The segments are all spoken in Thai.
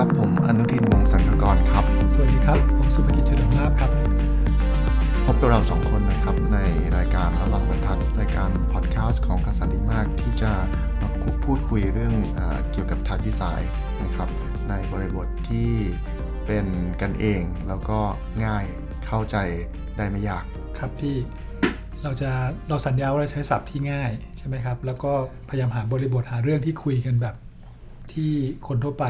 ครับ ผมอนุทินวงศ์สังคกรครับ สวัสดีครับ ผมสุภกิจเฉลิมลาภครับ พบกับเราสองคนนะครับ ในรายการระหว่างบรรทัดรายการพอดแคสต์ของคัสสันดีมากที่จะมาพูดคุยเรื่องอาเกี่ยวกับทักดีไซน์นะครับในบริบทที่เป็นกันเองแล้วก็ง่ายเข้าใจได้ไม่ยากครับพี่เราจะเราสัญญาว่าเราใช้ศัพท์ที่ง่ายใช่ไหมครับ แล้วก็พยายามหาบริบทหาเรื่องที่คุยกันแบบที่คนทั่วไป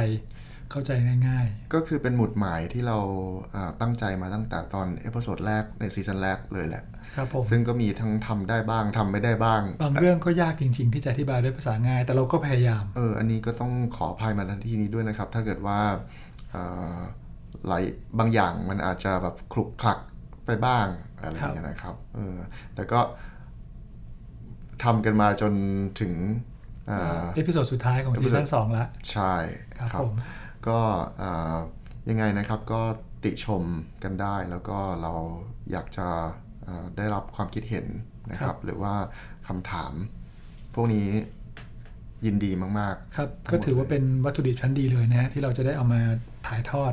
เข้าใจง่ายก็คือเป็นหมุดหมายที่เราอ่าตั้งใจมาตั้งแต่ตอนเอพิโซดแรกในซีซั่นแรกเลยแหละๆครับผมซึ่งก็มีทั้งทำได้บ้างทำไม่ได้บ้าง บางเรื่องก็ยากจริง ๆ ที่จะอธิบายด้วยภาษาง่าย แต่เราก็พยายาม เออ อันนี้ก็ต้องขออภัยมาทันทีนี้ด้วยนะครับ ถ้าเกิดว่าเอ่อหลายบางอย่างมันอาจจะแบบคลุกคลักไปบ้างอะไรอย่างเงี้ยนะครับ เออ แต่ก็ทำกันมาจนถึงอ่าเอพิโซดสุดท้ายของซีซั่นสองละ ใช่ครับผม ก็อ่ายังไงนะครับก็ติชมกันได้ แล้วก็เราอยากจะอ่าได้รับความคิดเห็นนะครับ หรือว่าคำถาม พวกนี้ยินดีมากครับ ก็ถือว่าเป็นวัตถุดิบชั้นดีเลยนะฮะที่เราจะได้เอามาถ่ายทอด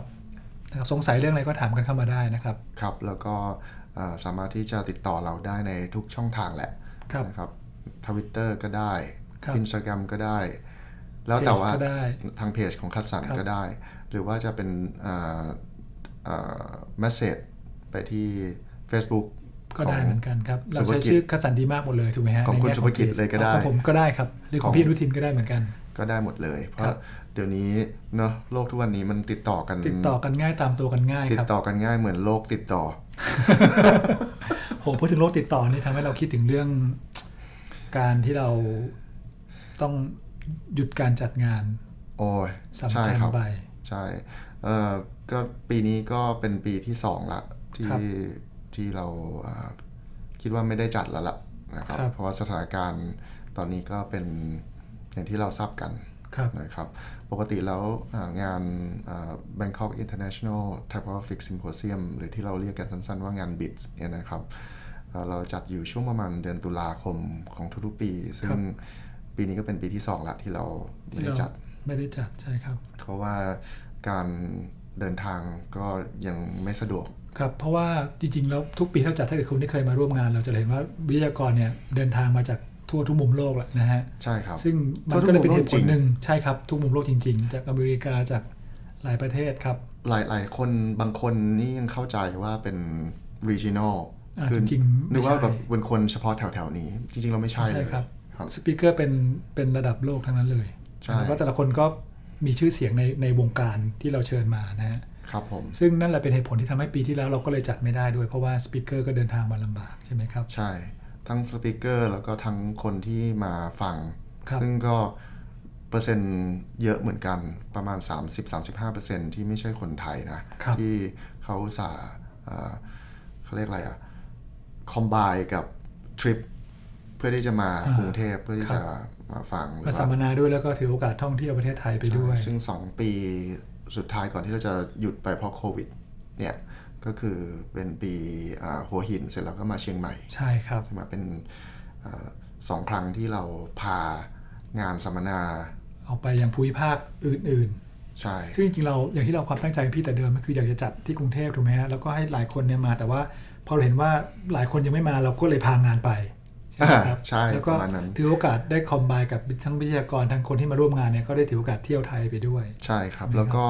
นะครับสงสัยเรื่องอะไรก็ถามกันเข้ามาได้นะครับๆครับ แล้วก็อ่าสามารถที่จะติดต่อเราได้ในทุกช่องทางแหละครับนะครับทวิตเตอร์ก็ได้ครับอินสตาแกรมก็ได้ แล้วแต่ว่าเพจก็ได้ทางเพจของคัดสันครับก็ได้ หรือว่าจะเป็นเมสเซจไปที่ Facebook ก็ได้เหมือนกันครับสุเราภใช้กิจชื่อคัสันดีมากหมดเลยถูกไหมฮะของคุณในแง่สุภกิจพจเลยก็ได้ของผมก็ได้ครับหรือของพี่อนุทินก็ได้เหมือนกัน ก็ได้หมดเลย เพครัราะบเดี๋ยวนี้เนาะโลกทุกวันนี้มันติดต่อกัน ติดต่อกันง่ายตามตัวกันง่ายติคดรับต่อกันง่ายเหมือนโลกติดต่อโหพูดถึงโรคติดต่อนี่ทำให้เราคิดถึงเรื่อง การที่เราต้อง หยุดการจัดงาน โอ้ยสำใช่คัญครับไป ใช่เอ่อก็ปีนี้ก็เป็นปีที่สองละที่ครับที่เราอ่าคิดว่าไม่ได้จัดแล้วล่ะนะครับครับเพราะว่าสถานการณ์ตอนนี้ก็เป็นอย่างที่เราทราบกันครับนะครับปกติแล้วอ่างานอ่า Bangkok International Typographic Symposium หรือที่เราเรียกกันสั้น ๆ ว่างาน BITS เนี่ยนะครับอ่าเราจัดอยู่ช่วงประมาณเดือนตุลาคมของทุกๆปี ซึ่ง ปีนี้ก็เป็นปีที่สองละที่เราไม่ได้จัด ไม่ได้จัดใช่ครับ เพราะว่าการเดินทางก็ยังไม่สะดวกครับเพราะว่าจริงๆแล้วทุกปีถ้าจัดถ้าเกิดคุณที่เคยมาร่วมงาน เราจะเห็นว่าวิทยากรเนี่ยเดินทางมาจากทั่วทุกมุมโลกแหละนะฮะใช่ครับซึ่งมันทั่วทุกก็เลยเป็นเหตุผมุมโลกจริลงหนึ่งใช่ครับทุกมุมโลกจริง ๆ จากอเมริกาจากหลายประเทศครับ หลายหลายคนบางคนนี่ยังเข้าใจว่าเป็น regional อ่าคือจริงๆนึกว่าไม่ใช่แบบเป็นคนเฉพาะแถวๆนี้ จริง ๆ เราไม่ใช่เลใช่ยครับครับ สปีกเกอร์เป็นเป็นระดับโลกทั้งนั้นเลยใช่แล้วก็แต่ละคนก็มีชื่อเสียงในในวงการที่เราเชิญมานะฮะครับผมซึ่งนั่นแหละเป็นเหตุผลที่ทำให้ปีที่แล้วเราก็เลยจัดไม่ได้ด้วย เพราะว่าสปีกเกอร์ก็เดินทางมาลำบากใช่ไหมครับ ใช่ ทั้งสปีกเกอร์แล้วก็ทั้งคนที่มาฟังครับซึ่งก็เปอร์เซ็นต์เยอะเหมือนกันประมาณ 30-35%ที่ไม่ใช่คนไทยนะครับที่เขาอุตสาห์เอ่อเขาเรียกอะไรอะคอมบายกับทริป เพื่อที่จะมากรุงเทพเพื่อที่จะมาฟังหรือมาว่าสัมมนาด้วยแล้วก็ถือโอกาสท่องเที่ยวประเทศไทยไปด้วย ซึ่ง 2 ปีสุดท้ายก่อนที่เราจะหยุดไปเพราะโควิดเนี่ยก็คือเป็นปีอ่าหัวหินเสร็จแล้วก็มาเชียงใหม่ ใช่ครับมาเป็นอาสองครั้งที่เราพางานสัมมนาออกไปยังภูมิภาคอื่นใช่ๆซึ่งจริงๆเราอย่างที่เราความตั้งใจพี่แต่เดิมก็คืออยากจะจัดที่กรุงเทพถูกไหมฮะแล้วก็ให้หลายคนเนี่ยมาแต่ว่าพอเราเห็นว่าหลายคนยังไม่มาเราก็เลยพางานไป ใช่ไหมครับใช่แล้วปก็ระมาณนั้นถือโอกาสได้คอมไบกับทั้งวิทยากรทั้งคนที่มาร่วมงานเนี่ยก็ได้ถือโอกาสเที่ยวไทยไปด้วย ใช่ครับ แล้วก็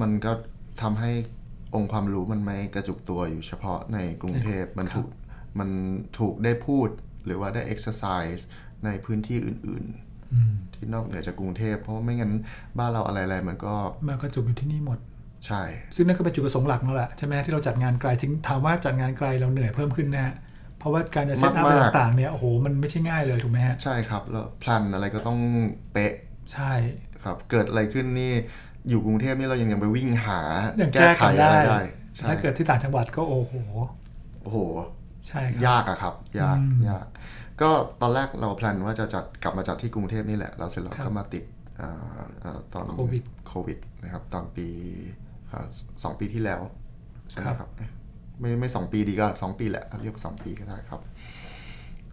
มันก็ทำให้องค์ความรู้มันไม่กระจุกตัวอยู่เฉพาะในกรุงเทพมันครับถูกมันถูกได้พูดหรือว่าได้ exercise ในพื้นที่อื่นอืมๆที่นอกเหนือจากกรุงเทพเพราะว่าไม่งั้นบ้านเราอะไรๆมันก็มาก็จบอยู่ที่นี่หมดใช่ ซึ่งนั่นก็เป็นจุดประสงค์หลักนั่นแหละใช่ไหมที่เราจัดงานไกลถึงถามว่าจัดงานไกลเราเหนื่อยเพิ่มขึ้นนะฮะเพ ราะว่าการจะเซตอัพอะไรต่างๆเนี่ยโอ้โหมันไม่ใช่ง่ายเลยถูกไหมฮะ ใช่ครับ แล้วแพลนอะไรก็ต้องเป๊ะ ใช่ครับเกิดอะไรขึ้นนี่อยู่กรุงเทพนี่เรายังยังไปวิ่งหายังแก้แก้ไขกันอะไรได้ได้ใช่ถ้าเกิดที่ต่างจังหวัดก็โอ้โหโอ้โหใช่ครับยากอะครับ ยากอืมยาก ก็ตอนแรกเราแพลนว่าจะจัดกลับมาจัดที่กรุงเทพนี่แหละ แล้วเสร็จแล้วครับก็มาติดอ่าอ่าตอนโควิดโควิดนะครับตอนปีอ่าสองปีที่แล้วใช่ไหมครับครับเอ๊ะ ไม่ไม่สองปีดีก็สองปีแหละเรียกว่าสองปีก็ได้ครับ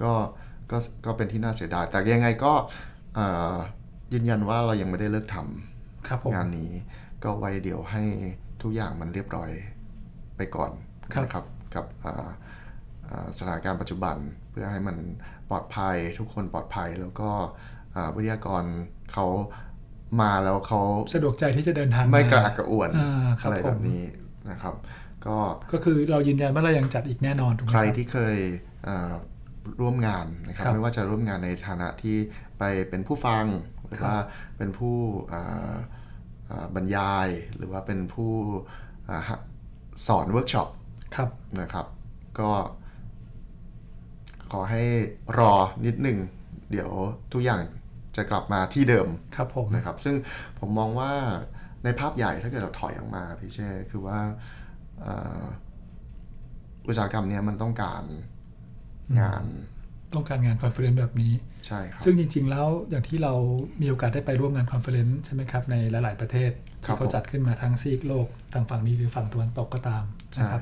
ก็ก็ก็เป็นที่น่าเสียดาย แต่ยังไงก็อ่ายืนยันว่าเรายังไม่ได้เลิกทำครับผมงานนี้ ก็ไว้เดี๋ยวให้ทุกอย่างมันเรียบร้อยไปก่อนครับนะครับกับอ่าอ่าสถานการณ์ปัจจุบันเพื่อให้มันปลอดภัยทุกคนปลอดภัยแล้วก็อ่าวิทยากรเขามาแล้วเขาสะดวกใจที่จะเดินทางไม่กระาอักกระอ่วนอ่าครับอะไรผมแบบนี้นะครับ ก็ก็คือเรายืนยันว่าเรายังจัดอีกแน่นอนถูกไหมใครครับที่เคยเอ่อร่วมงานนะครับครับไม่ว่าจะร่วมงานในฐานะที่ไปเป็นผู้ฟังหรือครับว่าเป็นผู้อ่าอ่าบรรยาย หรือว่าเป็นผู้อ่าฮะสอนเวิร์กช็อปครับนะครับ ก็ขอให้รอนิดหนึ่งเดี๋ยวทุกอย่างจะกลับมาที่เดิมครับผมนะครับ ซึ่งผมมองว่าในภาพใหญ่ถ้าเกิดเราถอยออกมาพี่เช่คือว่าเอ่ออุตสาหกรรมเนี้ยมันต้องการงานต้องการงานคอนเฟอเรนซ์แบบนี้ใช่ครับซึ่งจริง ๆ แล้วอย่างที่เรามีโอกาสได้ไปร่วมงานคอนเฟอเรนซ์ใช่ไหมครับ ในหลาย ๆ ประเทศครัที่บเขาจัดขึ้นมาทั้งซีกโลกทางฝั่งนี้หรือฝั่งตะวันตกก็ตามนะใช่ครับ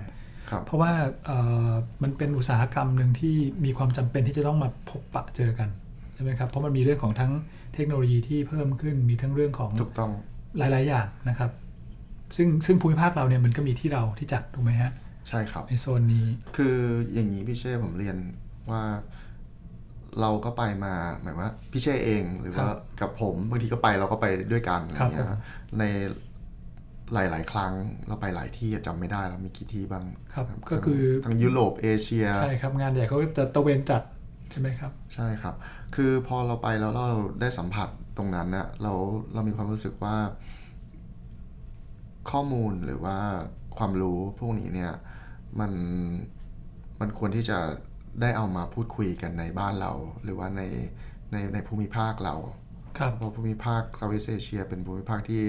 ครับเพราะว่าเอ่อมันเป็นอุตสาหกรรมหนึ่งที่มีความจำเป็นที่จะต้องมาพบปะเจอกันใช่ไหมครับเพราะมันมีเรื่องของทั้งเทคโนโลยีที่เพิ่มขึ้นมีทั้งเรื่องของถูกต้องหลาย ๆ อย่างนะครับ ซึ่งซึ่งภูมิภาคเราเนี่ยมันก็มีที่เราที่จัดถูกไหมฮะ ใช่ครับ ในโซนนี้ คืออย่างนี้พี่เช่ผมเรียนว่าเราก็ไปมาหมายว่าพี่เช่เองหรือว่าครับกับผมบางทีก็ไปเราก็ไปด้วยกันอะไรครับเงี้ยผมในหลาย ๆ ครั้งเราไปหลายที่อะจำไม่ได้แล้วมีกี่ที่บ้างครับทั้งก็คือทั้งยุโรปเอเชียใช่ครับงานใหญ่เขาก็จะตะเวนจัดใช่ไหมครับ ใช่ครับ คือพอเราไปแล้วเราได้สัมผัสตรงนั้นน่ะเราเรามีความรู้สึกว่า ข้อมูลหรือว่าความรู้พวกนี้เนี่ยมันมันควรที่จะได้เอามาพูดคุยกันในบ้านเรา หรือว่าในในในภูมิภาคเราครับเพราะภูมิภาคเซาท์อีสเอเชีย เป็นภูมิภาคที่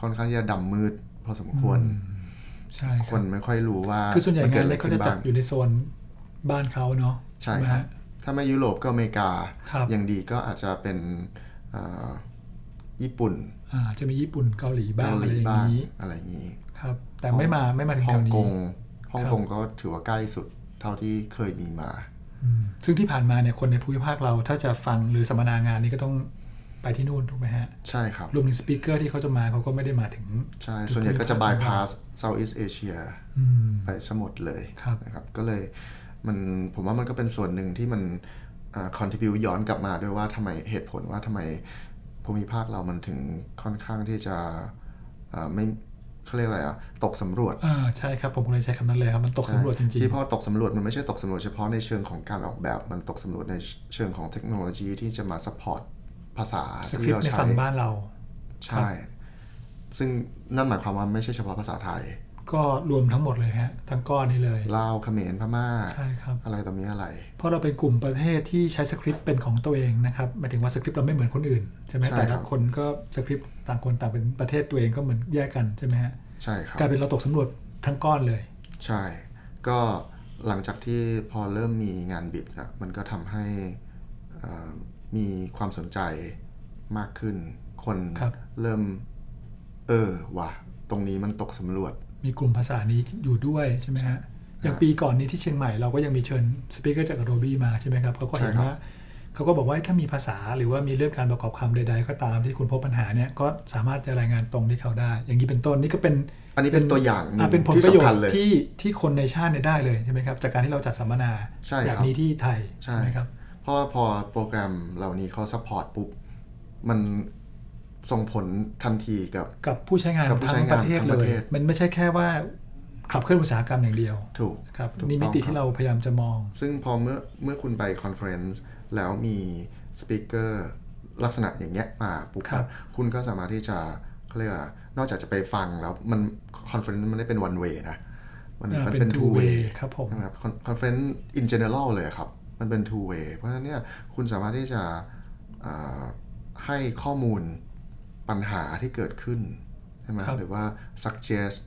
ค่อนข้างที่จะดำมืดพอสมควร ใช่คครับนไม่ค่อยรู้ว่าคือส่วนใหญ่มัเกิงาดนอะไรเนี่ยเขาขึ้จะนจับ้าดงอยู่ในโซนบ้านเขาเนาะใช่ไหมครับฮะถ้าไม่ยุโรปก็อเมริกาครับอย่างดีก็อาจจะเป็นอ่า ญี่ปุ่นอ่าจะมีญี่ปุ่นเกาหลีบ้างเกาอะหไรลีอย่างบ้างนี้อะไรอย่างนี้ครับ แต่ไม่มาไม่มาถึงฮ่แถองวกนี้งฮ่องครับกงก็ถือว่าใกล้สุดเท่าที่เคยมีมาอืมซึ่งที่ผ่านมาเนี่ยคนในภูมิภาคเราถ้าจะฟังหรือสัมมนางานนี้ก็ต้องไปที่นู่นถูกไหมฮะ ใช่ครับ รวมถึงสปีกเกอร์ที่เขาจะมาเขาก็ไม่ได้มาถึง ใช่ ส่วนใหญ่ก็จะ bypass Southeast Asia อืมไปซะหมดเลยครับนะครับ ก็เลยมันผมว่ามันก็เป็นส่วนหนึ่งที่มันอ่า contribute ย้อนกลับมาด้วยว่าทำไมเหตุผลว่าทำไม ภูมิภาคเรามันถึงค่อนข้างที่จะอ่าไม่เขาเรียกอะไรอะตกสำรวจอ่าใช่ครับผมก็เลยใช้คำนั้นเลยครับมันตกสำรวจจริงที่พอตกสำรวจมันไม่ใช่ตกสำรวจเฉพาะในเชิงของการออกแบบมันตกสำรวจในเชิงของเทคโนโลยีที่จะมาซัพพอร์ตภาษาๆสคริที่ปเราต์ในใช้ฝั่งบ้านเรา ใช่ ซึ่งนั่นหมายความว่าไม่ใช่เฉพาะภาษาไทย ก็รวมทั้งหมดเลยฮะทั้งก้อนนี้เลยลาวเขมรพม่าใช่ครับอะไรต่อมีอะไร เพราะเราเป็นกลุ่มประเทศที่ใช้สคริปต์เป็นของตัวเองนะครับหมายถึงว่าสคริปต์เราไม่เหมือนคนอื่นใช่ไหมใช่แต่ครัละบคนก็สคริปต์ต่างคนต่างเป็นประเทศตัวเองก็เหมือนแยกกันใช่ไหมฮะใช่ครับกลายเป็นเราตกสำรวจทั้งก้อนเลย ใช่ ก็หลังจากที่พอเริ่มมีงานบิดอะมันก็ทำให้เอ่อมีความสนใจมากขึ้น คนครับเริ่ม เออว่ะ ตรงนี้มันตกสำรวจ มีกลุ่มภาษานี้อยู่ด้วยใช่ไหมฮะอย่างปีก่อนนี้ที่เชียงใหม่เราก็ยังมีเชิญสปีกเกอร์จาก Adobe มาใช่ไหมครับเขาก็เห็นใช่ครับว่าเขาก็บอกว่าถ้ามีภาษาหรือว่ามีเรื่องการประกอบคำใด ๆ ก็ตามที่คุณพบปัญหาเนี่ยก็สามารถจะรายงานตรงที่เขาได้ อย่างนี้เป็นต้นนี่ก็เป็นอันนี้เป็นตัวอย่างหนึ่งอะเป็นผลที่ประโยชสำคัญน์เลยที่ที่คนในชาติเนี่ยได้เลยใช่ไหมครับจากการที่เราจัดสัมมนาใช่แบครับบนี้ที่ไทยใช่ไหมครับเพราะว่าพอโปรแกรมเหล่านี้เขาซัพพอร์ตปุ๊บมัน ส่งผลทันทีกับ กับผู้ใช้งานกับผู้ทั้ใช้งงานประเทศทั้งเลประย เทศมันไม่ใช่แค่ว่าขับเคลื่อนอุตสาหกรรมอย่างเดียวถูกครับถูกนี่มิต้องติครัที่บเราพยายามจะมอง ซึ่งพอเมื่อเมื่อคุณไปคอนเฟรนซ์แล้วมีสปีกเกอร์ลักษณะอย่างเงี้ยมาปุ๊บครับ คุณก็สามารถที่จะเขาเรียกว่านอกจากจะไปฟังแล้วมันคอนเฟรนซ์มันไม่ได้เป็น one way นะ มันอ่ามันเป็นเป็น two two way way ครับผม นะครับคอนเฟรนซ์ in general เลยครับ มันเป็น two way เพราะฉะนั้นเนี่ยคุณสามารถที่จะอ่าให้ข้อมูล ปัญหาที่เกิดขึ้นใช่ไหมครับหรือว่า suggest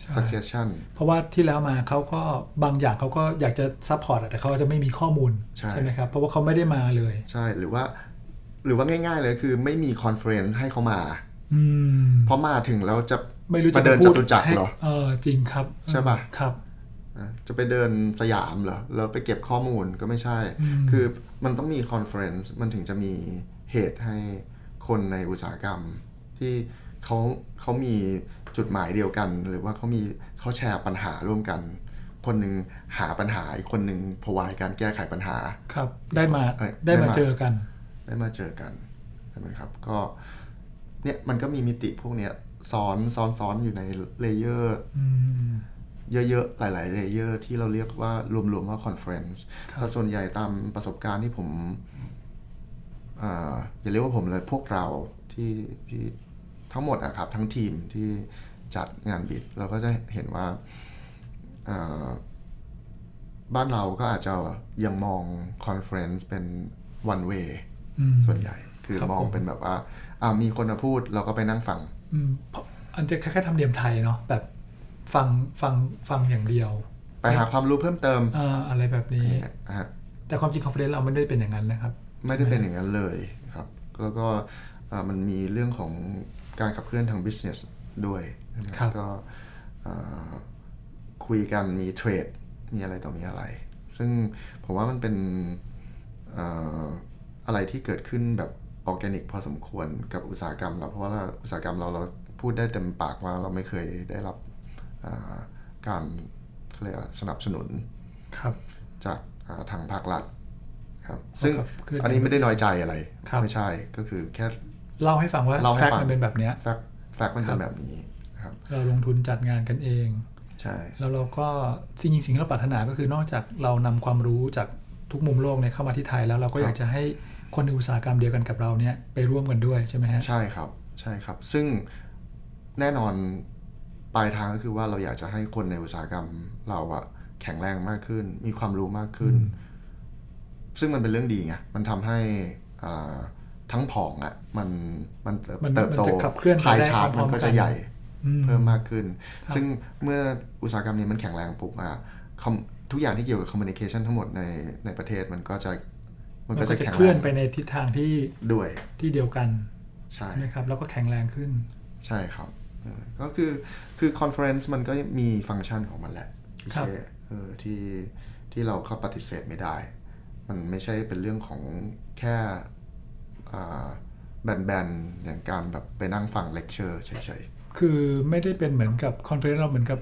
ใช่ suggestion เพราะว่าที่แล้วมาเขาก็บางอย่างเขาก็อยากจะซัพพอร์ตแต่เขาจะไม่มีข้อมูลใช่ไหมครับเพราะว่าเขาไม่ได้มาเลย ใช่หรือว่า หรือว่าง่ายๆเลยคือไม่มีคอนเฟรนซ์ให้เขามาอืมเพราะมาถึงแล้วจะไม่รู้มาจะเดินพูจตุจักรให้เหรอเออจริงครับ ใช่ปะครับอะจะไปเดินสยามเหรอแล้วไปเก็บข้อมูลก็ไม่ใช่อืมคือมันต้องมีคอนเฟรนซ์มันถึงจะมีเหตุให้ คนในอุตสาหกรรมที่เขาเขามีจุดหมายเดียวกัน หรือว่าเขามีเขาแชร์ปัญหาร่วมกัน คนหนึ่งหาปัญหาอีกคนหนึ่งพวายการแก้ไขปัญหาครับ ได้มาเอ้ยได้ได้มามาเจอกัน ได้มาเจอกันใช่ไหมครับ ก็เนี่ยมันก็มีมิติพวกเนี้ยซ้อนซ้อนซ้อนอยู่ในเลเยอร์อืมเยอะๆ หลาย ๆ เลเยอร์ที่เราเรียกว่ารวมๆว่าคอนเฟรนซ์ครับแต่ส่วนใหญ่ตามประสบการณ์ที่ผม อ่าอย่าเรียกว่าผมเลยพวกเราที่ที่ทั้งหมดอะครับทั้งทีมที่จัดงานบิดเราก็จะเห็นว่าอ่าบ้านเราก็อาจจะยังมองคอนเฟรนซ์เป็น one way อืมส่วนใหญ่ คือครับมองผมเป็นแบบว่าอ่ามีคนมาพูดเราก็ไปนั่งฟังอืมเพราะอันจะคล้ายๆทำเนียมไทยเนาะแบบฟังฟังฟังอย่างเดียว ไปหาความรู้เพิ่มเติมอ่าอะไรแบบนี้นะฮะแต่ความจริงคอนเฟอเรนซ์เราไม่ได้เป็นอย่างนั้นนะครับ ไม่ได้เป็นอย่างนั้นเลยครับ แล้วก็อ่ามันมีเรื่องของการขับเคลื่อนทาง business ด้วยนะครับก็อ่าคุยกันมีเทรดมีอะไรต่อมีอะไร ซึ่งผมว่ามันเป็นอ่าอะไรที่เกิดขึ้นแบบออร์แกนิกพอสมควรกับอุตสาหกรรมเราเพราะว่าอุตสาหกรรมเราเราพูดได้เต็มปากว่าเราไม่เคยได้รับอ่าการเขาเรียกว่าสนับสนุนครับจากอ่าทางภาครัฐ ครับซึ่งครับคืออัอันนี้ไม่ได้น้อยใจอะไรครับไม่ใช่ก็คือแค่เล่าให้ฟังว่าเล่าให้แฟกฟัต์งมันเป็นแบบเนี้ยแฟกต์แฟกต์มันครัเป็นบแบบนี้นะครับเราลงทุนจัดงานกันเองใช่แล้วเราก็จริงๆสิ่งที่เราปรารถนาก็คือนอกจากเรานำความรู้จากทุกมุมโลกเนี่ยเข้ามาที่ไทยแล้วเราก็อยากจะให้คนในอุตสาหกรรมเดียวกันกับเราเนี่ยไปร่วมกันด้วยใช่ไหมฮะใช่ครับใช่ครับ ซึ่งแน่นอนปลายทางก็คือว่าเราอยากจะให้คนในอุตสาหกรรมเราอะแข็งแรงมากขึ้น มีความรู้มากขึ้น ซึ่งมันเป็นเรื่องดีไงมันทำให้อ่าทั้งผองอะมันมันเติบมันเติบโตมันจะขับเคลื่อนไปพายได้ชาร์ตพร้มัอมนๆก็กัจะนใหญ่อืมเพิ่มมากขึ้นครับซึ่งเมื่ออุตสาหกรรมนี้มันแข็งแรงปุ๊บอะคอมทุกอย่างที่เกี่ยวกับคอมมูนิเคชันทั้งหมดในในประเทศมันก็จะมันมันก็ก็จะจะแข็งเคแรลื่อนงไปในทิศทางที่ด้วยที่เดียวกันใช่ใช่ไหมครับแล้วก็แข็งแรงขึ้น ใช่ครับเออก็คือคือคอนเฟอเรนซ์มันก็มีฟังก์ชันของมันแหละที่ครับเช่เออที่ที่เราก็ปฏิเสธไม่ได้ มันไม่ใช่เป็นเรื่องของแค่อ่าแบนๆอย่างการแบบไปนั่งฟังเลคเชอร์เฉยคือไม่ได้เป็นเหมือนกับคอนเฟอเรนซ์เราเหมือนกับ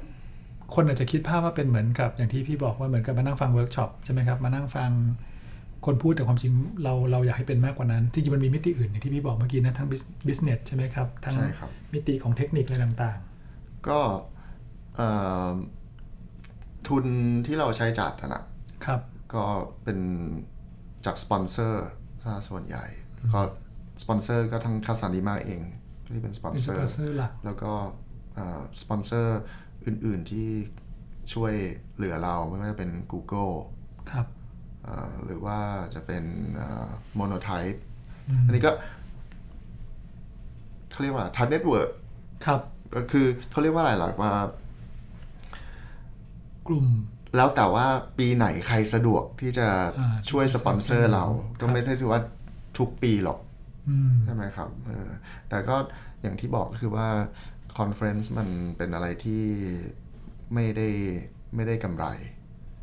คนอาจจะคิดภาพว่าเป็นเหมือนกับ อย่างที่พี่บอกว่าเหมือนกับมานั่งฟังเวิร์กช็อปใช่ไหมครับ มานั่งฟังคนพูดแต่ความจริงเราเราอยากให้เป็นมากกว่านั้น ที่จริงมันมีมิติอื่นอย่างที่พี่บอกเมื่อกี้นะทั้งบิสเนสใช่ไหมครับทั้งใช่ครับมิติของเทคนิคอะไรต่างๆ ก็เอ่อทุนที่เราใช้จัดอะนะๆครับ ก็เป็นจากสปอนเซอร์ซะส่วนใหญ่ ก็สปอนเซอร์ก็ทั้งคาซานิมาเองที่เป็นสปอนเป็นเซสอปอนร์เซอร์หลักแล้วก็อ่าสปอนเซอร์อื่น ๆ ที่ช่วยเหลือเราไม่ว่าจะเป็น Google ครับอ่าหรือว่าจะเป็นโมโนไทป์อืมอันนี้ก็เขาเรียกว่า Type Network ครับก็คือเขาเรียกว่าอะไรหรอว่ากลุ่ม แล้วแต่ว่าปีไหนใครสะดวกที่จะอ่าช่วยที่จะสปอนเซอร์เราสนับสนุนก็ครับไม่ได้ถือว่าทุกปีหรอกอืมใช่ไหมครับเออแต่ก็อย่างที่บอกก็คือว่าคอนเฟรนซ์มันเป็นอะไรที่ไม่ได้ไม่ได้กำไร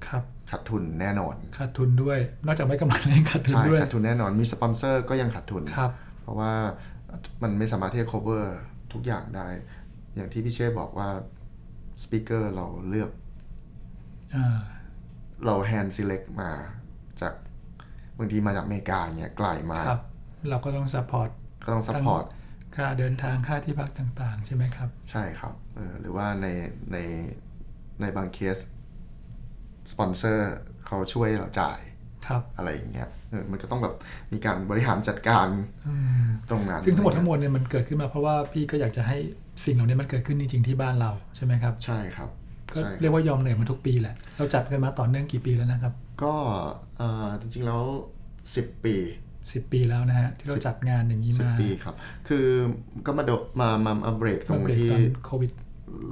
ครับขาดทุนแน่นอน ขาดทุนด้วย นอกจากไม่กำไรแล้วยังขาดทุนใช่ด้วยขาดทุนแน่นอน มีสปอนเซอร์ก็ยังขาดทุนครับ เพราะว่ามันไม่สามารถที่จะ cover ทุกอย่างได้ อย่างที่พี่เช่บอกว่าสปีกเกอร์เราเลือก อ่าเรา hand select มาจากบางทีมาจากอเมริกาอย่างเงี้ยไกลมากครับ เราก็ต้องซัพพอร์ตก็ต้อง support ค่าเดินทางค่าที่พักต่างๆ ใช่ไหมครับ ใช่ครับเออหรือว่าในในในบางเคสสปอนเซอร์เขาช่วยเราจ่ายครับอะไรอย่างเงี้ยเออมันก็ต้องแบบมีการบริหารจัดการอืมตรงนั้นซึ่งทั้งหมดทั้งมวลเนี่ยมันเกิดขึ้นมาเพราะว่าพี่ก็อยากจะให้สิ่งเหล่านี้มันเกิดขึ้นจริงๆที่บ้านเราใช่ไหมครับ ใช่ครับ ก็ใช่คบเรียกว่ายอมเหนื่อยมาทุกปีแหละ เราจัดกันมาต่อเนื่องกี่ปีแล้วนะครับ ก็เอ่อจริงๆแล้ว 10 ปี 10 ปีแล้วนะฮะ ที่เราจัดงานอย่างนี้มา10 ปีครับ คือก็มาโดมามามาเบรกตรมางเบรกที่ตอนโควิด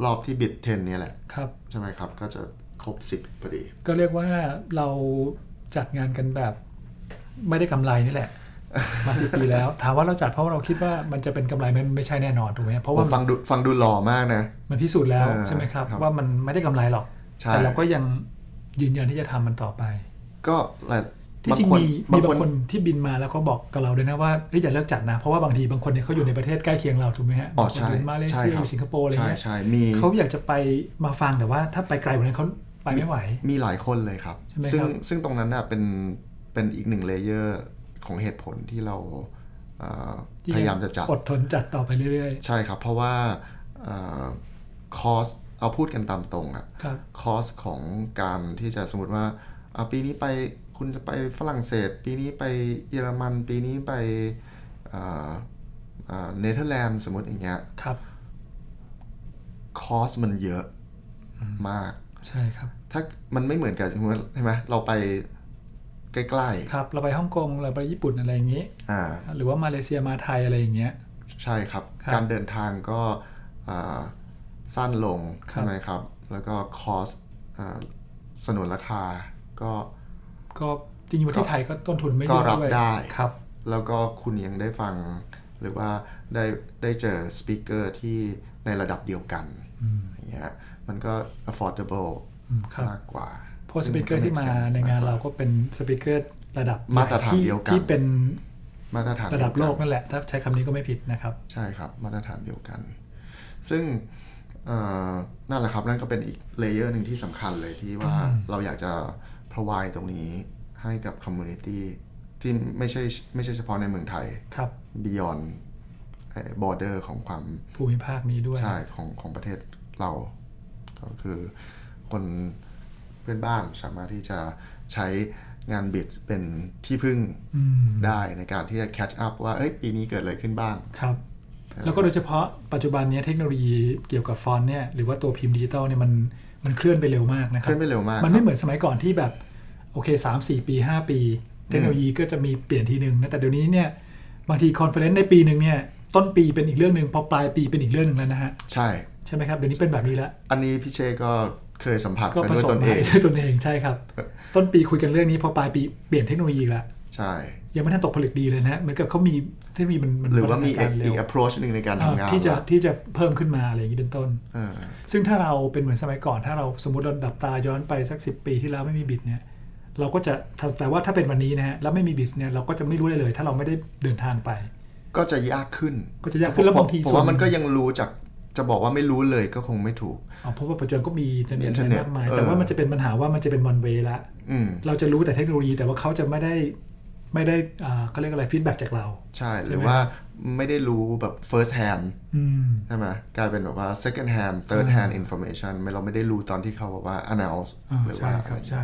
รอบที่บิดเทนเนี่ยแหละครับใช่ไหมครับ ก็จะครบ 10พอดี ก็เรียกว่าเราจัดงานกันแบบไม่ได้กำไรนี่แหละ มาสิปีแล้ว ถามว่าเราจัดเพราะว่าเราคิดว่ามันจะเป็นกำไรไหม่ไม่ใช่แน่นอนถูกไหมเพราะผว่ามฟังดูฟังดูหล่อมากนะ มันพิสูจน์แล้วเออใช่ไหมครับครับ ว่ามันไม่ได้กำไรหรอกใช่แต่เราก็ยังยืนยันที่จะทำมันต่อไป ก็หลายที่จริงบางคนมีบามีงคนบางคนที่บินมาแล้วก็บอกกับเราด้วยนะว่าเอ้ยอย่าเลิกจัดนะ เพราะว่าบางทีบางคนเนี่ยเขาอยู่ในประเทศใกล้เคียงเราถูกไหมฮะอ๋อบางคนใช่อยู่มาเลใช่เซียคอรับยู่สิงคโปร์อะไรใช่เงี้ยใช่มีเขาอยากจะไปมาฟังแต่ว่าถ้าไปไกลกว่านั้นเขาไปไม่ไหว มีหลายคนเลยครับใช่ไหมซึ่งครับซึ่งตรงนั้นน่ะเป็นเป็นอีกหนึ่งเลเยอร์ ของเหตุผลที่เราเอ่อที่พยายามจะจัดอดทนจัดต่อไปเรื่อยใช่ครับ เพราะว่าคอสเอาพูดกันตามตรงอะๆครับคอสของการที่จะสมมติว่าอะปีนี้ไปคุณจะไปฝรั่งเศส ปีนี้ไปเยอรมัน ปีนี้ไปเนเธอร์แลนด์สมมติอย่างเงี้ยครับคอสมันเยอะมาก ใช่ครับ ถ้ามันไม่เหมือนกับสมมติใช่ไหมเราไป ใกล้ครับ เราไปฮ่องกงเราไปญี่ปุ่นอะไรอย่างงี้ๆอ่าหรือว่ามาเลเซียมาไทยอะไรอย่างเงี้ย ใช่ครับ ครับการเดินทางก็อ่าสั้นลงครับ ใช่ไหมครับ แล้วก็คอสสนุนราคาก็ ก็จริงๆประเทศไทยก็ต้นทุนไม่เยก็อะรับด้วยได้ ครับ แล้วก็คุณยังได้ฟังหรือว่าได้ได้เจอสปีกเกอร์ที่ในระดับเดียวกันอย่างเงี้ยมันก็ affordable อืมครับ มากกว่าเพราะสปีกเกอร์ที่มาในงานเราก็เป็นสปีกเกอร์ระดับมาตรฐานที่เดียวกันที่เป็นมาตรฐานระดับเยวโลกักนั่นแหละ ถ้าใช้คำนี้ก็ไม่ผิดนะครับ ใช่ครับมาตรฐานเดียวกัน ซึ่งเอ่อนั่นแหละครับนั่นก็เป็นอีกเลเยอร์หนึ่งที่สำคัญเลยที่ว่าเราอยากจะ provide ตรงนี้ให้กับ community ที่ไม่ใช่ไม่ใช่เฉพาะในเมืองไทยครับ beyond เอ่อ border ของความภูมิภาคนี้ด้วยใช่ของของประเทศเรา ก็คือคน เพื่อนบ้านสามารถที่จะใช้งานบิดเป็นที่พึ่งอืมได้ในการที่จะ catch up ว่าเอ้ยปีนี้เกิดอะไรขึ้นบ้างครับ แล้วก็โดยเฉพาะปัจจุบันเนี้ยเทคโนโลยีเกี่ยวกับฟอนต์เนี่ยหรือว่าตัวพิมพ์ดิจิตอลเนี่ยมันมันเคลื่อนไปเร็วมากนะครัเคลื่อนไปเร็วมากมันคไม่รับเหมือนสมัยก่อนที่แบบโอเค3 4ปี5ปี เทคโนโลยีก็จะมีเปลี่ยนทีหนึ่งนะแต่เดี๋ยวนี้เนี่ยบางทีคอนเฟอเรนซ์ในปีหนึ่งเนี่ยต้นปีเป็นอีกเรื่องหนึ่งพอปลายปีเป็นอีกเรื่องหนึ่งแล้วนะฮะใช่ใช่ไหมครับเดี๋ยวนี้เป็นแบบนี้แล้วอันนี้พี่เชก็ เคยสัมผัสก็ไปผด้วยสตมนมาเองด้วยตนเองใช่ครับ ต้นปีคุยกันเรื่องนี้พอปลายปีเปลี่ยนเทคโนโลยีอีกแล้วใช่ ยังไม่ทันตกผลึกดีเลยนะฮะเหมือนกับเขามีเทคโนโลยีมันมันหรือว่ามีพัฒนกอีกเร็ว approach หนึ่งในการทำงานที่จะละที่จะเพิ่มขึ้นมาอะไรอย่างนี้เป็นต้นเออซึ่งถ้าเราเป็นเหมือนสมัยก่อน ถ้าเราสมมติเราดับตาย้อนไปสักสิปีที่แล้วไม่มีบิดเนี่ยเราก็จะแต่แต่ว่าถ้าเป็นวันนี้นะฮะแล้วไม่มีบิดเนี่ยเราก็จะไม่รู้เลยเลย ถ้าเราไม่ได้เดินทางไป ก็จะยากขึ้น ก็จะยากขึ้นแล้วบางทีผมส่วนว่ามันก็ยังรู้จาก จะบอกว่าไม่รู้เลยก็คงไม่ถูกอ๋อเพราะว่าปัจจุบันก็มีอินเทอร์เน็ตอินเทอร์เน็ตมากมายเออแต่ว่ามันจะเป็นปัญหาว่ามันจะเป็นวันเวละอืมเราจะรู้แต่เทคโนโลยีแต่ว่าเขาจะไม่ได้ไม่ได้อ่าเขาเรียกอะไรฟีดแบ็จากเรา ใช่ใช่หไหมรือว่าไม่ได้รู้แบบ first hand อืมใช่ไหมกลายเป็นแบบว่า second hand third hand information ไม่เราไม่ได้รู้ตอนที่เขาบอกว่า announce อ่าหรือใช่ว่าครับอะไรใช่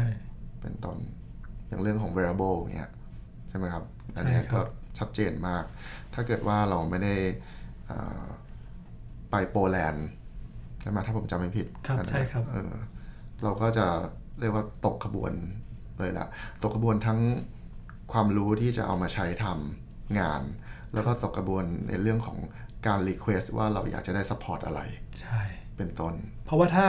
เป็นต้นอย่างเรื่องของ wearable อย่างเงี้ยใช่ไหมครับอันเนี้ยใช่ครัก็บชัดเจนมาก ถ้าเกิดว่าเราไม่ได้เอ่อ ไปโปแลนด์ใช่ไหมถ้าผมจำไม่ผิดครับอันนั้นใช่ครับเออเราก็จะเรียกว่าตกขบวนเลยละตกขบวนทั้งความรู้ที่จะเอามาใช้ทำงาน แล้วก็ตกขบวนในเรื่องของการ request ว่าเราอยากจะได้ support อะไร ใช่ เป็นต้น เพราะว่าถ้า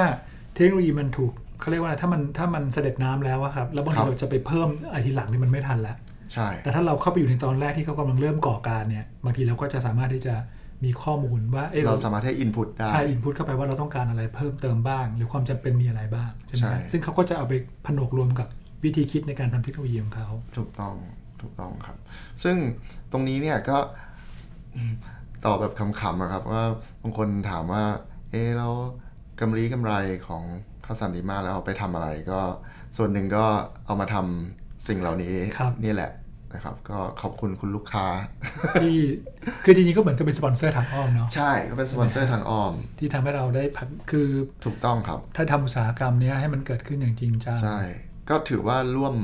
เทคโนโลยีมันถูกเขาเรียกว่าอะไรถ้ามันถ้ามันเสด็จน้ำแล้วอะครับ แล้วบางครัทีบเราจะไปเพิ่มไอทีหลังนี่มันไม่ทันแล้ว ใช่ แต่ถ้าเราเข้าไปอยู่ในตอนแรกที่เขากำลังเริ่มก่อการเนี่ย บางทีเราก็จะสามารถที่จะ มีข้อมูลว่าเอ้ยเราเราสามารถให้ input ได้ ใช่อินพุตเข้าไปว่าเราต้องการอะไรเพิ่มเติมบ้าง หรือความจำเป็นมีอะไรบ้างใช่ไหมใช่ซึ่งเขาก็จะเอาไปผนวกรวมกับวิธีคิดในการทำเทคโนโลยีของเขา ถูกต้องถูกต้องครับ ซึ่งตรงนี้เนี่ยก็อืมตอบแบบขำๆอะครับ ว่าบางคนถามว่า เออเรากำไรกำไรของข้าวสารดีมากแล้วเอาไปทำอะไรก็ส่วนหนึ่งก็เอามาทำสิ่งเหล่านี้ครับนี่แหละ นะครับก็ขอบคุณคุณลูกค้า ที่คือจริงๆก็เหมือนกับเป็นสปอนเซอร์ทางอ้อมเนาะใช่ก็เป็นสปอนเซอร์ทางอ้อม ที่ทำให้เราได้พัฒคือถูกต้องครับ ถ้าทำอุตสาหกรรมเนี้ยให้มันเกิดขึ้นอย่างจริงจังใช่ ก็ถือว่าร่วม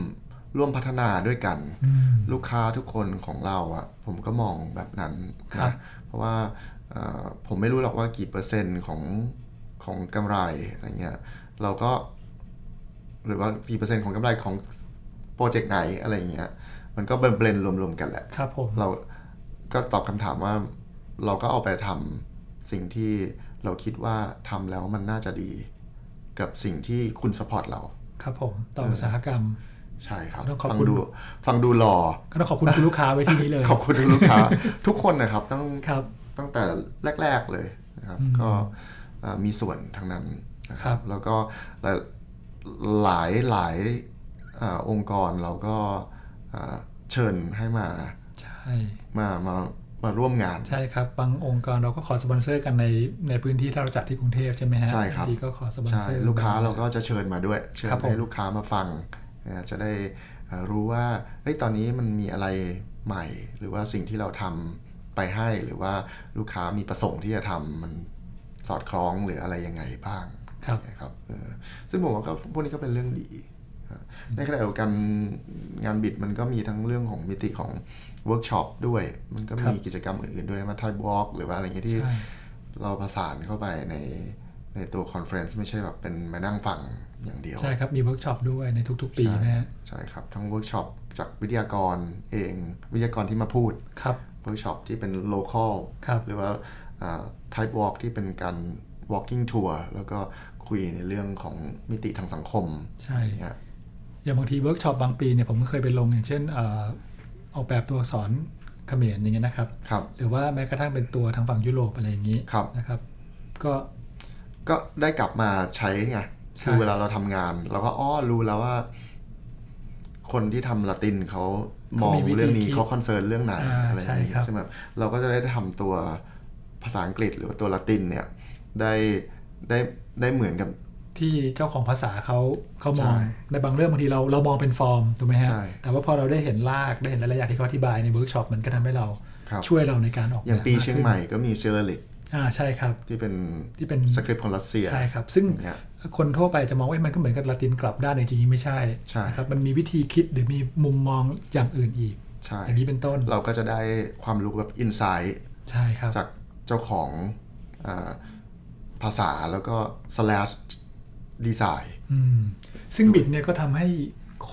ร่วมพัฒนาด้วยกันอืมลูกค้าทุกคนของเราอะ่ะ ผมก็มองแบบนั้นครับนะเพราะว่าเอ่อผมไม่รู้หรอกว่ากี่เปอร์เซ็นต์ของของกำไรอะไรเงี้ยเราก็ หรือว่ากี่เปอร์เซ็นต์ของกำไรของโปรเจกต์ไหนอะไรเงี้ย มันก็เบลนๆรวมๆกันแหละครับผมเราก็ตอบคำถามว่า เราก็เอาไปทำสิ่งที่เราคิดว่าทำแล้วมันน่าจะดี กับสิ่งที่คุณสปอร์ตเรา ครับผมต่ออุตสาหกรรมใช่ครับต้องขอบฟังคุณดูฟังดูหล่อก็ต้องขอบคุณคุณลูกค้าไว้ที่นี้เลย ขอบคุณลูกค้า ทุกคนนะครับตั้งครับตั้งแต่แรก ๆเลยนะครับอืมก็เอ่อมีส่วนทั้งนั้นนะคครัรับบแล้วก็หลายหลายหลายเอ่อองค์กรเราก็ เชิญให้มาใช่มามามาร่วมงานใช่ครับ บางองค์กรเราก็ขอสปอนเซอร์กันในในพื้นที่ที่เราจัดที่กรุงเทพใช่ไหมฮะใช่ครับางทีก็ขอสปอนใช่เซอร์ลูกค้าเราก็จะเชิญมาด้วย เชิญครับผมให้ลูกค้ามาฟังนะจะได้เอ่อรู้ว่าเฮ้ยตอนนี้มันมีอะไรใหม่ หรือว่าสิ่งที่เราทำไปให้หรือว่าลูกค้ามีประสงค์ที่จะทำมันสอดคล้องหรืออะไรยังไงบ้างครับนะครับเออซึ่งผมว่าก็พวกนี้ก็เป็นเรื่องดีครับ ในขณะเดียวกันงานบิดมันก็มีทั้งเรื่องของมิติของเวิร์กช็อปด้วย มันก็มีกิจกรรมอื่นๆด้วยมาไทบล็อก หรือว่าอะไรเงี้ยที่ใช่เราประสานเข้าไปในในตัวคอนเฟรนซ์ไม่ใช่แบบเป็นมานั่งฟังอย่างเดียว ใช่ครับ มีเวิร์กช็อปด้วยในทุกๆ ปีนะฮะใช่ครับ ทั้งเวิร์กช็อปจากวิทยากรเอง วิทยากรที่มาพูดครับเวิร์กช็อปที่เป็นโลคอลครับหรือว่าไทป์วอล์กที่เป็นการ walking tour แล้วก็คุยในเรื่องของมิติทางสังคมใช่เนี่ย อย่างบางทีเวิร์กช็อปบางปีเนี่ยผมก็เคยไปลงอย่างเช่นเอ่อออกแบบตัวอักษรเขมรอย่างเงี้ยนะครับครับ หรือว่าแม้กระทั่งเป็นตัวทางฝั่งยุโรปอะไรอย่างนี้ครับนะครับ ก็ก็ได้กลับมาใช้ไงใช่คือเวลาเราทำงานเราก็อ้อรู้แล้วว่า คนที่ทำละตินเขามองเรื่องนี้เขาคอนเซิร์นเรื่องไหนอะไรอย่างเงี้ยใช่ไหมเราก็จะได้ทำตัวภาษาอังกฤษหรือว่าตัวละตินเนี่ย ได้ได้ได้เหมือนกับ ที่เจ้าของภาษาเขาเขามองใช่ในบางเรื่องบางทีเราเรามองเป็นฟอร์มถูกไหมฮะใช่แต่ว่าพอเราได้เห็นรากได้เห็นรายละเอียดที่เขาอธิบายในเวิร์กช็อปมันก็ทำให้เราครับช่วยเราในการออกแบบอย่างปีมกเชียงขึ้นใหม่ก็มีเซเลลิกอ่าใช่ครับที่เป็นที่เป็นสคริปต์ของรัสเซียใช่ครับ ซึ่งอย่างเงี้ยคนทั่วไปจะมองว่ามันก็เหมือนกับละตินกลับด้านแต่จริงๆไม่ใช่ใช่นะครับมันมีวิธีคิดหรือมีมุมมองอย่างอื่นอีกใช่อย่างนี้เป็นต้นเราก็จะได้ความรู้แบบอินไซต์ใช่ครับจากเจ้าของอาภาษาแล้วก็ slash ดีไซน์อืมซึ่งบิดเนี่ยก็ทำให้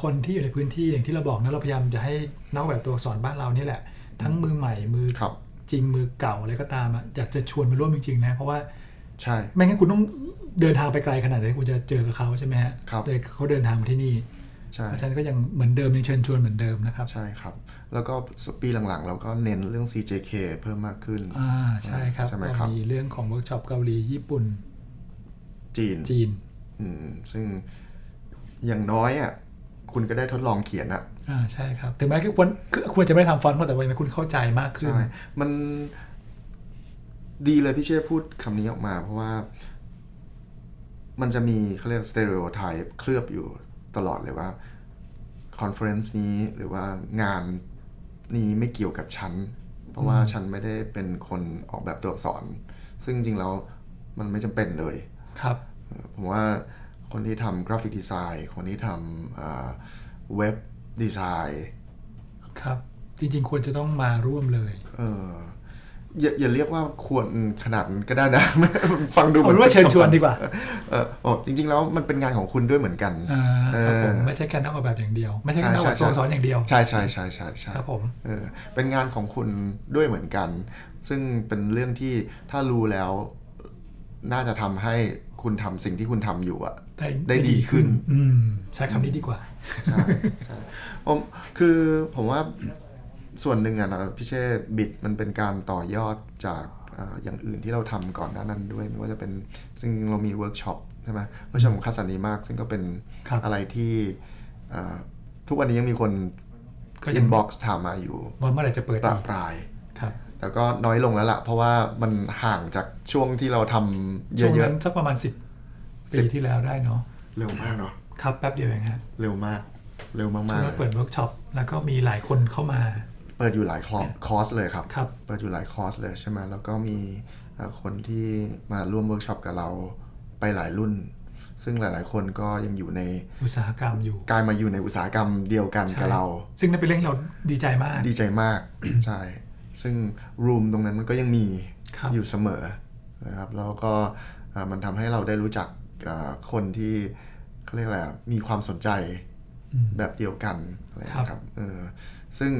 คนที่อยู่ในพื้นที่อย่างที่เราบอกนะเราพยายามจะให้นักออกแบบตัวอักษรบ้านเรานี่แหละ ทั้งมือใหม่มือครับจริงมือเก่าอะไรก็ตามอะอยากจะชวนมาร่วมจริงๆนะเพราะว่าใช่ไม่งั้นคุณต้องเดินทางไปไกลขนาดไหนคุณจะเจอกับเขาใช่ไหมฮะครับแต่เขาเดินทางมาที่นี่ใช่เพราะฉะนั้นก็ยังเหมือนเดิมยังเชิญชวนเหมือนเดิมนะครับ ใช่ครับ แล้วก็ปีหลังๆ เราก็เน้นเรื่อง CJK เพิ่มมากขึ้นอ่าใช่ครับใช่ไหมเราครับมีเรื่องของเวิร์กช็อปเกาหลีญี่ปุ่น จีนจีนอืม ซึ่งอย่างน้อยอะคุณก็ได้ทดลองเขียนอะอ่าใช่ครับถึงแม้คือควรคือควรจะไม่ได้ทำฟอนต์แต่ว่าคุณเข้าใจมากขึ้นใช่มันดีเลยพี่เช่พูดคำนี้ออกมา เพราะว่ามันจะมีเขาเรียกสเต r e o t y p e เคลือบอยู่ตลอดเลยว่าคอนเฟอเรนซ์นี้หรือว่างานนี้ไม่เกี่ยวกับฉัน เพราะว่าฉันไม่ได้เป็นคนออกแบบตัวอักษร ซึ่งจริงๆแล้วมันไม่จำเป็นเลย ครับเออ ผมว่าคนที่ทำกราฟิกดีไซน์ คนที่ทำอ่าเว็บดีไซน์ครับ จริงๆ ควรจะต้องมาร่วมเลย เอออย่าอย่าเรียกว่าควรขนาดนั้นก็ได้นะ ฟังดูหเอามืเป็นว่าเชิญชวนดีกว่า เออโอ้จริง ๆ แล้วมันเป็นงานของคุณด้วยเหมือนกันอ่าครับผมเออไม่ใช่แค่นักออกแบบอย่างเดียว ไม่ใช่ใช่แค่นักออกแบบใช่ตัวอักษรอย่างเดียว ใช่ใช่ใช่ใช่ใช่ครับผมเออเป็นงานของคุณด้วยเหมือนกัน ซึ่งเป็นเรื่องที่ถ้ารู้แล้วน่าจะทำให้ คุณทำสิ่งที่คุณทำอยู่อะได้ได้ดีขึ้น อืมใช้คำนี้ดีกว่า ใช่ใช่ผมคือผมว่าส่วนหนึ่งอะนะพี่เช่บิดมันเป็นการต่อยอดจากอ่าอย่างอื่นที่เราทำก่อนหน้านั้นด้วย ไม่ว่าจะเป็นซึ่งเรามีเวิร์กช็อปใช่ไหมเวิร์กช็อปของคาสันนีมาก ซึ่งก็เป็นครับอะไรที่อ่าทุกวันนี้ยังมีคนก็ยัอิงนบ็อกซ์ถามมาอยู่ ว่าเมื่อไหร่จะเปิดปราอีกปราย ครับแต่ก็น้อยลงแล้วล่ะ เพราะว่ามันห่างจากช่วงที่เราทำเยช่วงอะนั้นสักประมาณสิบสิปีบที่แล้วได้เนาะๆเร็วมากเนาะครับแป๊บเดียวเองฮะเร็วมาก เร็วช่วมางกๆนั้นเลเปิยดเวิร์กช็อปแล้วก็มีหลายคนเข้ามา เปิดอยู่หลายคลอคอร์สเลยครับครับ เปิดอยู่หลายคอร์สเลยใช่ไหมแล้วก็มีเอ่อคนที่มาร่วมเวิร์กช็อปกับเราไปหลายรุ่น ซึ่งหลาย ๆ คนก็ยังอยู่ในอุตสาหกรรมอยู่กลายมาอยู่ในอุตสาหกรรมเดียวกันกับเรา ซึ่งนั่นเป็นเรื่องที่เราดีใจมาก ดีใจมากใช่ ซึ่งรูมตรงนั้นมันก็ยังมีครับอยู่เสมอนะครับแล้วก็เอ่อมันทำให้เราได้รู้จักเอ่อคนที่เขาเรียกอะไรอะมีความสนใจอืมแบบเดียวกันอะไรอย่างครับเงี้ยครับเออซึ่ง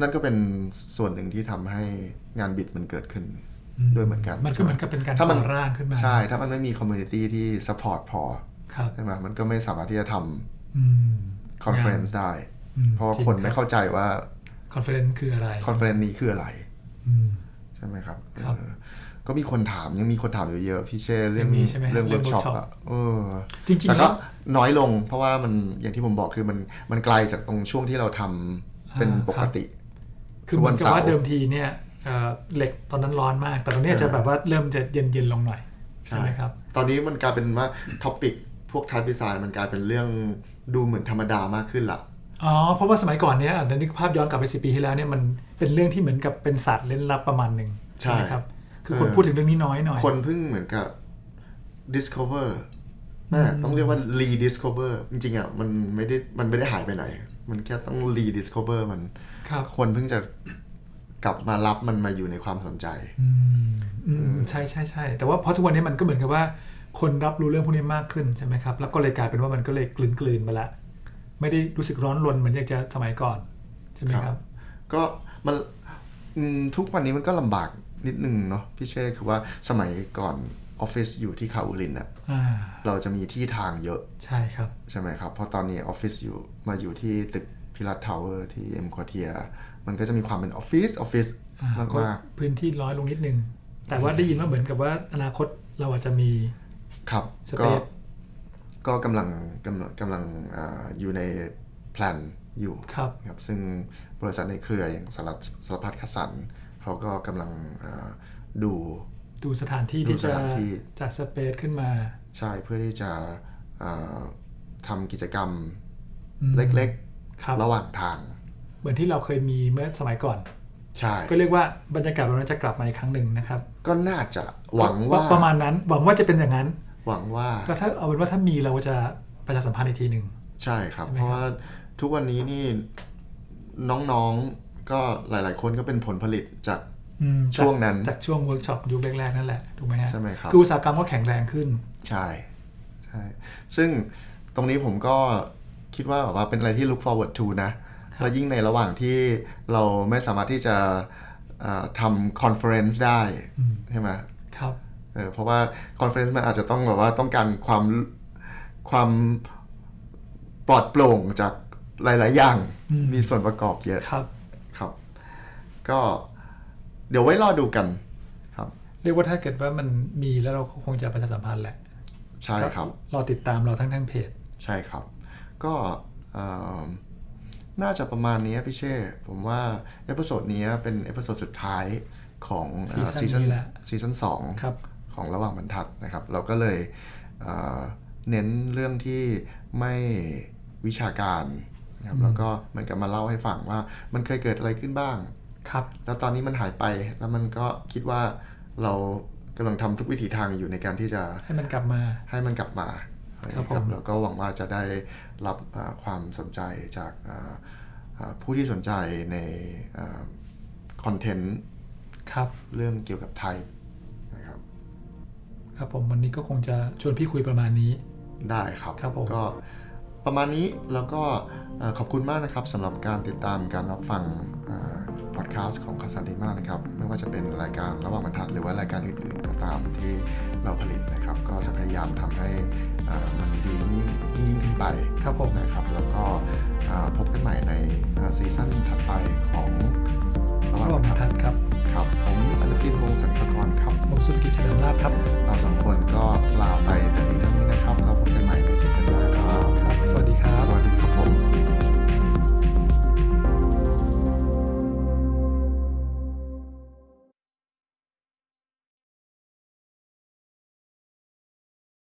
นั่นก็เป็นส่วนหนึ่งที่ทำให้งานบิดมันเกิดขึ้นด้วยเหมือนกัน มันก็เหมือนกับเป็นการถ้ามันก่อร่างขึ้นมา ใช่ ถ้ามันไม่มีคอมมูนิตี้ที่สปอร์ตพอครับใช่ไหมมันก็ไม่สามารถที่จะทอืมำคอนเฟรนซ์ได้อืมเพราะว่าจงคนไม่เข้าใจว่า คอนเฟอเรนซ์คืออะไรคอนเฟรนซ์นี้คืออะไรอืมใช่ไหมครับครับเออก็มีคนถามยังมีคนถามเยอะๆพี่เช่เรื่องยังมีใช่ไหมเรื่องเรื่เวิองร์กช็อป workshop อะเออจริงๆแต่แล้ก็วน้อยลง เพราะว่ามันอย่างที่ผมบอกคือมันมันไกลจากตรงช่วงที่เราทเป็นอ่าปกติ คือเหมือนกับส่วนว่าเสาร์เดิมทีเนี่ยเอ่อเหล็กตอนนั้นร้อนมาก แต่ตอนนี้อาจจะแบบว่าเริ่มจะเย็นเย็นๆลงหน่อยใช่ไหมครับ ตอนนี้มันกลายเป็นว่าท็อปิกพวก type design มันกลายเป็นเรื่องดูเหมือนธรรมดามากขึ้นละ อ๋อเพราะว่าสมัยก่อนเนี่ยอันนึกภาพย้อนกลับไปสิปีที่แล้วเนี่ยมันเป็นเรื่องที่เหมือนกับเป็นศาสตร์เล่นลับประมาณหนึ่งใช่ไหมครับ คือคนเออพูดถึงเรื่องนี้น้อยหน่อย คนเพิ่งเหมือนกับ discover นั่นแหละต้องเรียกว่า rediscover จริงๆอะมันไม่ได้มันไม่ได้หายไปไหน มันแค่ต้อง rediscover มันครับคนเพิ่งจะกลับมารับมันมาอยู่ในความสนใจอืมอืมใช่ใช่ใช่แต่ว่าเพราะทุกวันนี้มันก็เหมือนกับว่า คนรับรู้เรื่องพวกนี้มากขึ้นใช่ไหมครับ แล้วก็เลยกลายเป็นว่ามันก็เลยกลืนกลืนๆไปละ ไม่ได้รู้สึกร้อนรนเหมือนอย่างจะสมัยก่อนใช่ไหมครับ ก็มันอืมทุกวันนี้มันก็ลำบากนิดนึงเนาะพี่เช่คือว่าสมัยก่อนออฟฟิศอยู่ที่คาอูลินอะอ่าเราจะมีที่ทางเยอะใช่ครับ ใช่ไหมครับ เพราะตอนนี้ออฟฟิศอยู่มาอยู่ที่ตึกพิรัตทาวเวอร์ที่เอ็มควอเทียมันก็จะมีความเป็นออฟฟิศออฟฟิศอ่ามากก็มากพื้นที่น้อยลงนิดนึง แต่ว่าได้ยินว่าเหมือนกับว่าอนาคตเราอาจจะมีๆครับสก็เปซ ก็กำลังกำลังกำลังอ่าอยู่ในแพลนอยู่ครับครับ ซึ่งบริษัทในเครืออย่างสารสารพัดคัสสันเขาก็กำลังอ่าดูดูสถานที่ดูที่สจะถานที่จัดสเปซขึ้นมา ใช่เพื่อที่จะอ่าทำกิจกรรมอืมเล็กครับๆระหว่างทาง เหมือนที่เราเคยมีเมื่อสมัยก่อน ใช่ ก็เรียกว่าบรรยากาศแบบนั้นจะกลับมาอีกครั้งหนึ่งนะครับ ก็น่าจะหวังว่าประมาณนั้น หวังว่าจะเป็นอย่างนั้น หวังว่าก็ถ้าเอาเป็นว่าถ้ามีเราจะประชาสัมพันธ์อีกทีหนึ่งใช่ครับใช่ไหมเพราะครับว่าทุกวันนี้นี่น้องๆก็หลาย ๆ คนก็เป็นผลผลิตจากอืมช่วงนั้นจากจากช่วงเวิร์กช็อปยุคแรก ๆ นั่นแหละถูกไหมฮะใช่ไหมครับคืออุตสาหกรรมก็แข็งแรงขึ้น ใช่ใช่ซึ่งตรงนี้ผมก็คิดว่าแบบว่าเป็นอะไรที่ look forward to นะครับแล้วยิ่งในระหว่างที่เราไม่สามารถที่จะเอ่อทำ conference ได้ใช่ไหมครับ เออเพราะว่า conference มันอาจจะต้องแบบว่าต้องการความความปลอดโปร่งจากหลาย ๆ อย่างอืมมีส่วนประกอบเยอะครับครับ ก็เดี๋ยวไว้รอดูกันครับ เรียกว่าถ้าเกิดว่ามันมีแล้วเราคงจะประชาสัมพันธ์แหละ ใช่ครับ รอติดตามเราทั้งทั้งเพจ ใช่ครับ ก็เอิ่มน่าจะประมาณนี้พี่เช่ ผมว่าเอพิโซดนี้เป็นเอพิโซดสุดท้ายของอ่าซีซั่นนี้แหละซีซั่นสองครับ ของระหว่างบรรทัดนะครับ เราก็เลยเอ่อเน้นเรื่องที่ไม่วิชาการนะครับแล้วก็เหมือนกับมาเล่าให้ฟังว่ามันเคยเกิดอะไรขึ้นบ้างครับ แล้วตอนนี้มันหายไปแล้วมันก็คิดว่าเรากำลังทำทุกวิถีทางอยู่ในการที่จะให้ให้มันกลับมา ให้มันกลับมาครับผมแล้วก็หวังว่าจะได้รับอ่าความสนใจจากอ่าอ่าผู้ที่สนใจในคอนเทนต์ครับเรื่องเกี่ยวกับไทยนะครับ ครับผมวันนี้ก็คงจะชวนพี่คุยประมาณนี้ได้ครับครับผมก็ประมาณนี้แล้วก็เอ่อขอบคุณมากนะครับสำหรับการติดตามการรับฟังพอดแคสต์ของคาสันดีมากนะครับ ไม่ว่าจะเป็นรายการระหว่างบรรทัดหรือว่ารายการอื่นๆก็ตามที่เราผลิตนะครับ ก็จะพยายามทำให้อ่ามันดียิ่งยิ่งขึ้นไปครับผมนะครับ แล้วก็อ่าพบกันใหม่ในอ่าซีซั่นถัดไปของ ระหระหว่าว่างงบรรบรรทัทัดดครับครับ ผมอนุทินวงศ์สันตกรครับ ผมสุภกิจเฉลิมลาภครับ เราสองคนก็ลาไปแต่เพียงเท่านี้